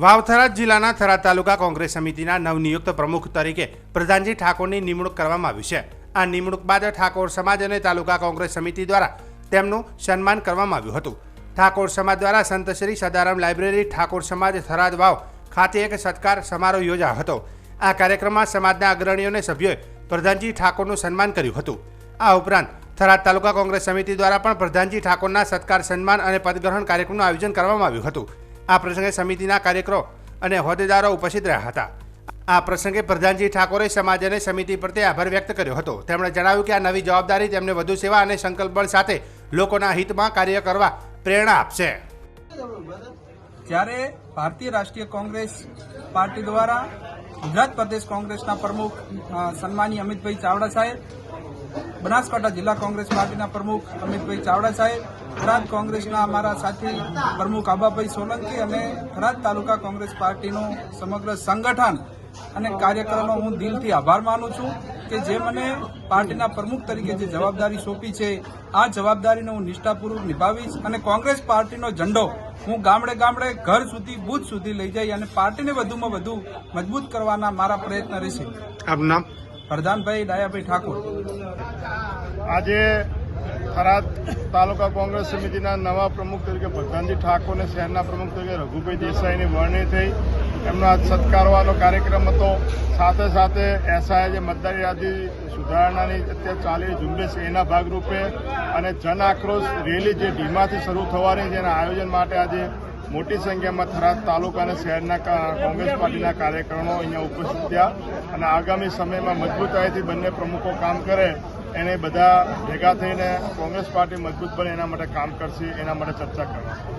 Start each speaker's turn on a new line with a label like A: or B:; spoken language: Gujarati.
A: વાવ થરાદ જિલ્લાના થરાદ તાલુકા કોંગ્રેસ સમિતિના નવનિયુક્ત પ્રમુખ તરીકે પ્રધાનજી ઠાકોરની નિમણૂક કરવામાં આવી છે. આ નિમણૂક બાદ ઠાકોર સમાજ અને તાલુકા કોંગ્રેસ સમિતિ દ્વારા તેમનું સન્માન કરવામાં આવ્યું હતું. ઠાકોર સમાજ દ્વારા સંત શ્રી સદારામ લાઇબ્રેરી, ઠાકોર સમાજ થરાદ વાવ ખાતે એક સત્કાર સમારોહ યોજાયો હતો. આ કાર્યક્રમમાં સમાજના અગ્રણીઓને સભ્યોએ પ્રધાનજી ઠાકોરનું સન્માન કર્યું હતું. આ ઉપરાંત થરાદ તાલુકા કોંગ્રેસ સમિતિ દ્વારા પણ પ્રધાનજી ઠાકોરના સત્કાર સન્માન અને પદગ્રહણ કાર્યક્રમનું આયોજન કરવામાં આવ્યું હતું. આ પ્રસંગે સમિતિના કાર્યકરો અને હોદ્દેદારો ઉપસ્થિત રહ્યા હતા. આ પ્રસંગે પ્રધાનજી ઠાકોરે સમાજ અને સમિતિ પ્રત્યે આભાર વ્યક્ત કર્યો હતો. તેમણે જણાવ્યું કે આ નવી જવાબદારી તેમને વધુ સેવા અને સંકલ્પબળ સાથે લોકોના હિતમાં કાર્ય કરવા પ્રેરણા આપશે.
B: જ્યારે ભારતીય રાષ્ટ્રીય કોંગ્રેસ પાર્ટી દ્વારા ગુજરાત પ્રદેશ કોંગ્રેસના પ્રમુખ સન્માની અમિતભાઈ ચાવડા સાહેબ બનાસકાંઠા જિલ્લા કોંગ્રેસ પાર્ટીના પ્રમુખ અમિતભાઈ ચાવડા સાહેબ, થરાદ કોંગ્રેસના અમારા સાથી પ્રમુખ આબાભાઈ સોલંકી અને થરાદ તાલુકા કોંગ્રેસ પાર્ટીનું સમગ્ર સંગઠન અને કાર્યક્રમનો હું દિલથી આભાર માનું છું કે જે મને પાર્ટીના પ્રમુખ તરીકે જે જવાબદારી સોંપી છે, આ જવાબદારીને હું નિષ્ઠાપૂર્વક નિભાવીશ અને કોંગ્રેસ પાર્ટીનો ઝંડો હું ગામડે ગામડે ઘર સુધી, બુથ સુધી લઈ જઈ અને પાર્ટીને વધુમાં વધુ મજબૂત કરવાના મારા પ્રયત્ન રહેશે.
A: આપનું નામ?
B: પ્રધાનભાઈ ડાયાભાઈ ઠાકોર.
C: આજે થરાદ તાલુકા કોંગ્રેસ સમિતિના નવા પ્રમુખ તરીકે પ્રધાનજી ઠાકોરને શહેરના પ્રમુખ તરીકે રઘુભાઈ દેસાઈની વરણી થઈ. એમનો આજ સત્કારવાનો કાર્યક્રમ હતો. સાથે સાથે એસઆઈ જે મતદાર યાદી સુધારણાની અત્યારે ચાલી ઝુંબેશ એના ભાગરૂપે અને જન આક્રોશ રેલી જે ઢીમાથી શરૂ થવાની છે એના આયોજન માટે આજે મોટી સંખ્યામાં થરાદ તાલુકા અને શહેરના કોંગ્રેસ પાર્ટીના કાર્યકરો અહીંયા ઉપસ્થિત થયા અને આગામી સમયમાં મજબૂતાઈથી બંને પ્રમુખો કામ કરે, એને બધા ભેગા થઈને કોંગ્રેસ પાર્ટી મજબૂત બને એના માટે કામ કરશે, એના માટે ચર્ચા કરશે